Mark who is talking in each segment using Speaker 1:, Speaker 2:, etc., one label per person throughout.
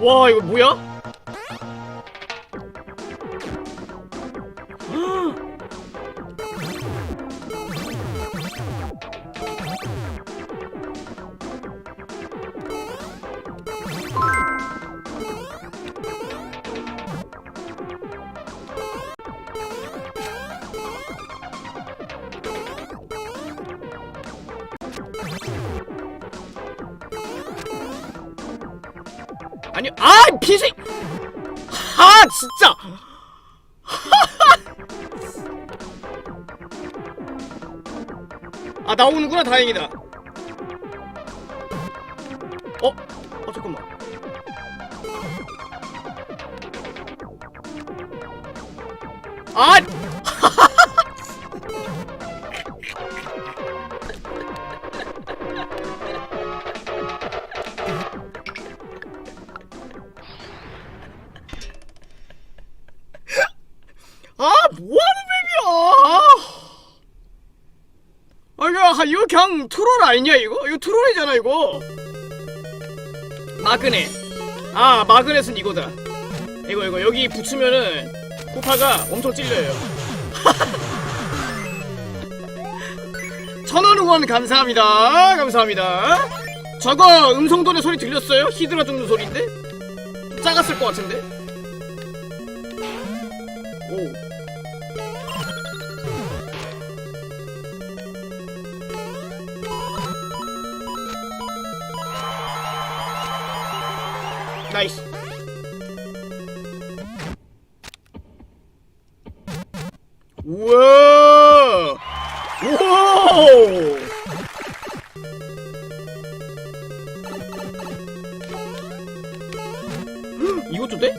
Speaker 1: 와 이거 뭐야? 아니 아 피생 아 진짜! 아 나오는구나 다행이다. 어? 어 잠깐만. 아 아, 아, 이거, 그냥 트롤 아니냐, 이거? 이거 트롤이잖아, 이거. 마그넷. 아, 마그넷은 이거다. 이거, 이거, 여기 붙이면은, 코파가 엄청 찔려요. 천원 후원 감사합니다. 감사합니다. 저거 음성돈의 소리 들렸어요? 히드라 죽는 소리인데? 작았을 것 같은데? 오. 나이스. 우와! 우와! 헉, 이것도 돼?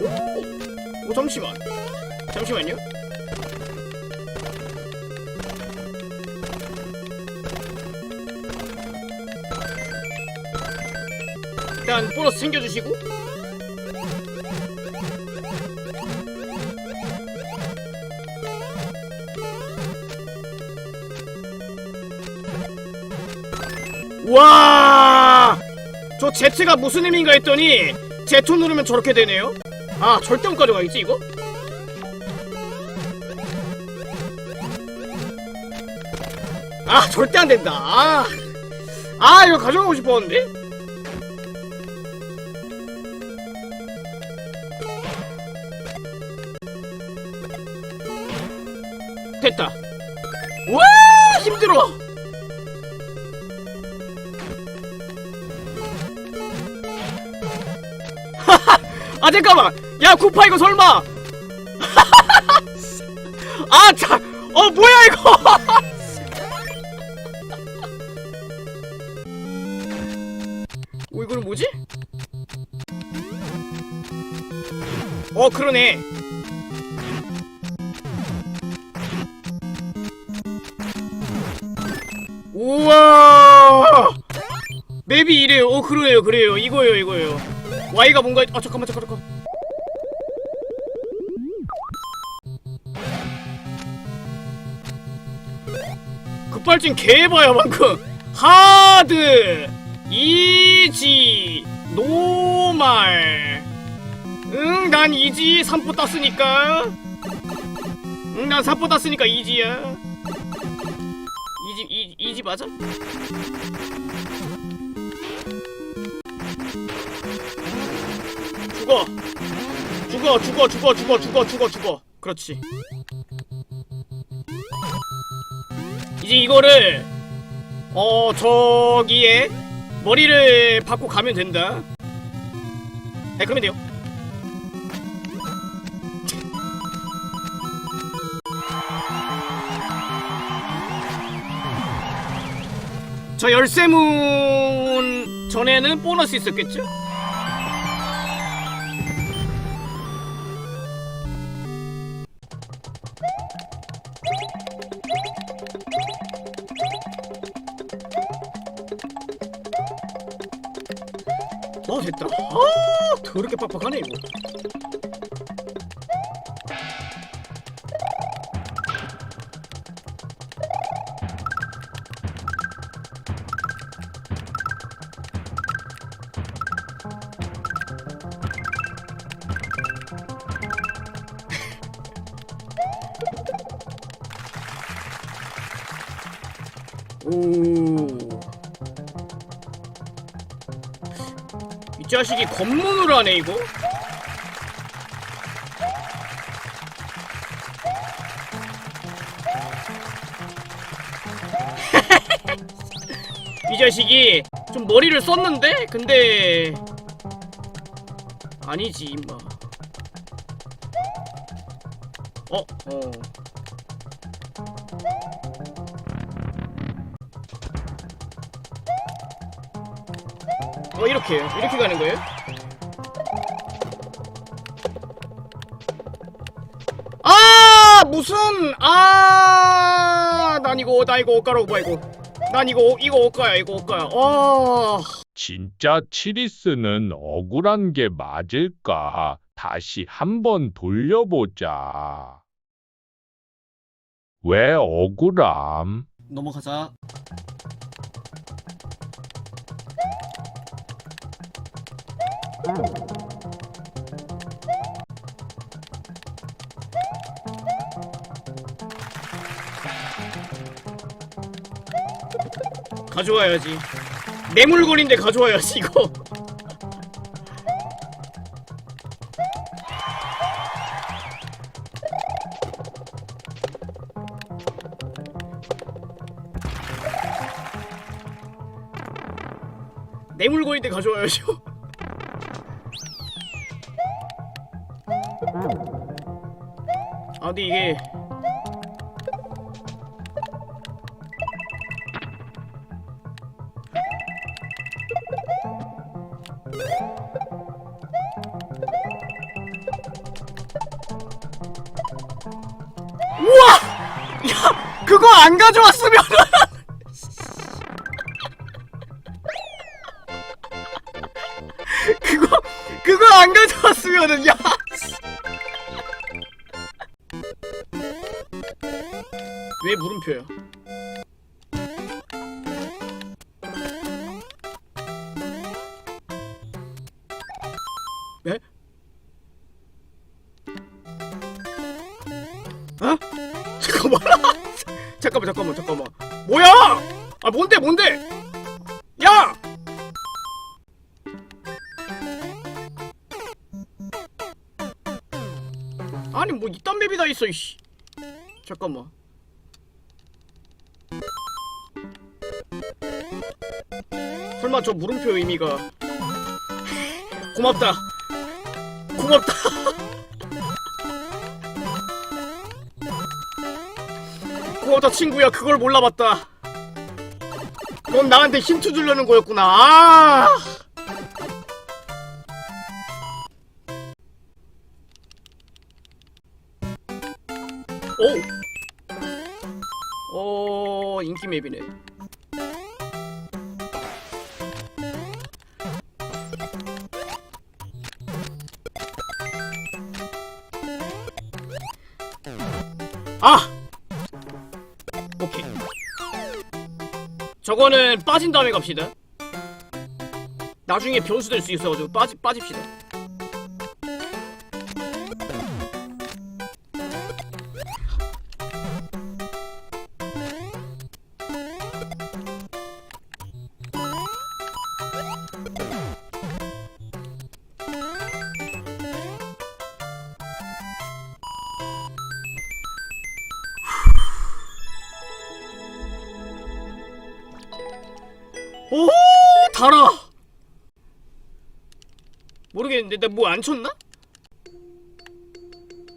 Speaker 1: 오, 오 잠시만. 잠시만요. 일단 보너스 챙겨주시고 와! 저 Z가 무슨 의미인가 했더니 Z 누르면 저렇게 되네요 아 절대음까지 가겠지 이거? 아 절대 안 된다 아, 아 이거 가져가고 싶었는데 됐다. 와 힘들어. 아 잠깐만. 야 쿠파 이거 설마. 아 자. 어 뭐야 이거. 어 이거는 뭐지? 어 그러네. 맵이 이래요. 어 그러네요 그래요. 이거예요 이거예요. Y가 뭔가 아 잠깐만 잠깐 잠깐 급발진 개해봐야 만큼 하드 이지 노말. 응 난 이지 3포 땄으니까. 응난 3포 땄으니까 이지야. 이지 이 이지 맞아? 죽어. 죽어 죽어 죽어 죽어 죽어 죽어 죽어. 그렇지. 이제 이거를 어 저기에 머리를 받고 가면 된다. 네 그러면 돼요. 저 열쇠문 전에는 보너스 있었겠죠? 어 됐다. 아 더럽게 빡빡하네 이거. 오. 이 자식이 검문을 하네 이거. 이 자식이 좀 머리를 썼는데 근데 아니지 임마. 어? 어. 어 이렇게 이렇게 가는 거예요? 아 무슨 아난 이거 나 이거 옷가라고 봐 이거 난 이거 이거 옷가야 이거 옷가야 아
Speaker 2: 진짜 치리스는 억울한 게 맞을까? 다시 한번 돌려보자. 왜 억울함?
Speaker 1: 넘어가자 가져와야지. 내 물건인데 가져와야지 이거. 내 물건인데 가져와야죠 아 근데 이게 우와! 야, 그거 안 가져왔으면 그거 그거 안 가져왔으면은 야. 왜 물음표야? 네? 어? 잠깐만. 잠깐만 잠깐만 잠깐만. 뭐야? 아 뭔데 뭔데? 야! 아니 뭐 이딴 맵이 다 있어 이씨. 잠깐만. 설마 저 물음표 의미가 고맙다. 고맙다. 고맙다 친구야 그걸 몰라봤다. 넌 나한테 힌트 주려는 거였구나. 아! 오. 어 인기 맵이네. 저거는 빠진 다음에 갑시다. 나중에 변수 될 수 있어가지고 빠지 빠집시다. 오 달아. 모르겠는데 나 뭐 안 쳤나?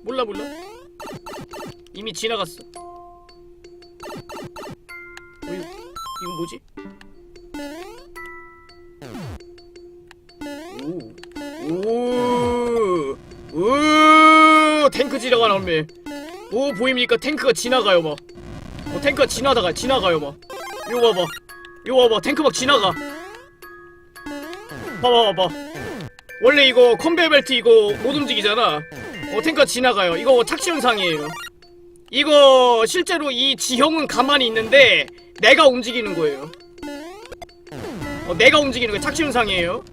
Speaker 1: 몰라 몰라. 이미 지나갔어. 어, 이거, 이거 뭐지? 오, 오, 오, 탱크 지나가 나오네. 오 보입니까? 탱크가 지나가요 막. 어, 탱크가 지나다가 지나가요 막. 이거 봐봐. 이거 봐봐 탱크 막 지나가. 봐봐 봐봐. 원래 이거 컨베이어 벨트 이거 못 움직이잖아. 어 탱크가 지나가요. 이거 착시 현상이에요. 이거 실제로 이 지형은 가만히 있는데 내가 움직이는 거예요. 어 내가 움직이는 거 착시 현상이에요.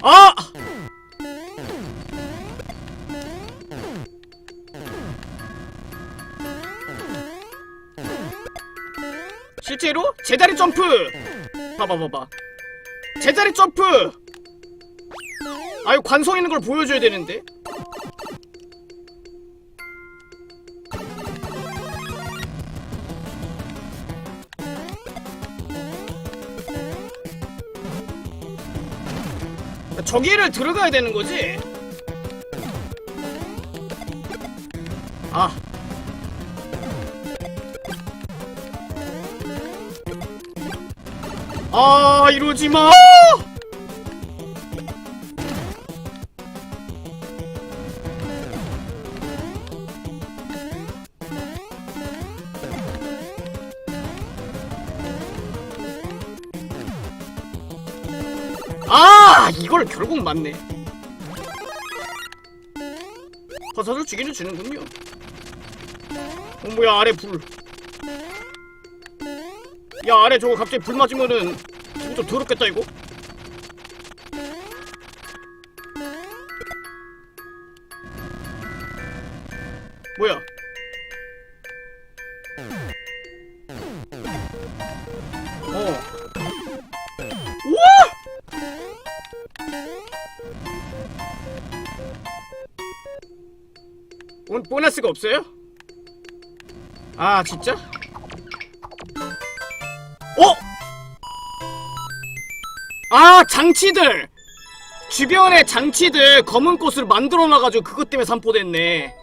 Speaker 1: 아! 실제로 제자리 점프 봐봐 봐봐 제자리 점프 아유 관성 있는 걸 보여줘야 되는데 저기를 들어가야 되는 거지? 아. 아, 이러지 마! 아, 이걸 결국 맞네. 버섯을 주기는 주는군요. 어, 뭐야, 아래 불. 야, 아래 저거 갑자기 불 맞으면은 기분 좀 더럽겠다, 이거. 뭐야? 어. 우와! 보, 보너스가 없어요? 아 진짜? 아 장치들! 주변에 장치들 검은 꽃을 만들어놔가지고 그것 때문에 산포됐네